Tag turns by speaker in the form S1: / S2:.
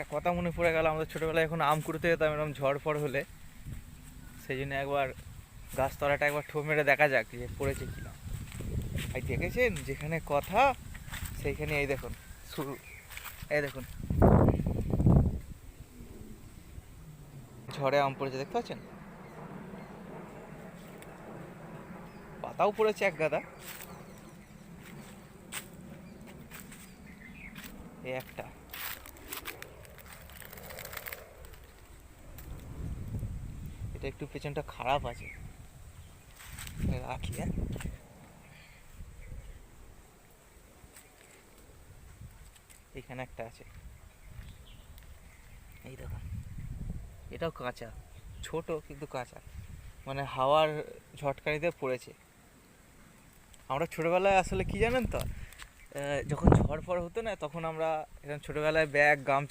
S1: একটা কথা মনে পড়ে গেল, আমাদের ছোটোবেলায় এখন আম কুড়োতে যেতাম, এরকম ঝড় ফড় হলে। সেই জন্য একবার গাছতলাটা একবার ঠো মেরে দেখা যাক যে পড়েছে কিনা। এই দেখেছেন? যেখানে কথা, সেইখানে এই দেখুন, শুরু। এই দেখুন। ঝড়ে আম পড়েছে, দেখতে পাচ্ছেন? পাতাও পড়েছে এক গাদা। একটা। এটা একটু পেছনটা খারাপ আছে। রাখি হ্যাঁ। এখানে একটা আছে। এই দেখুন এটাও কাঁচা, ছোট কিন্তু কাঁচা। মানে হাওয়ার ঝটকানিতে পড়েছে। আমরা ছোটোবেলায় আসলে কি জানেন তো? যখন ঝড় ফড় হতো না, তখন আমরা এরকম ছোটোবেলায় ব্যাগ, গামছা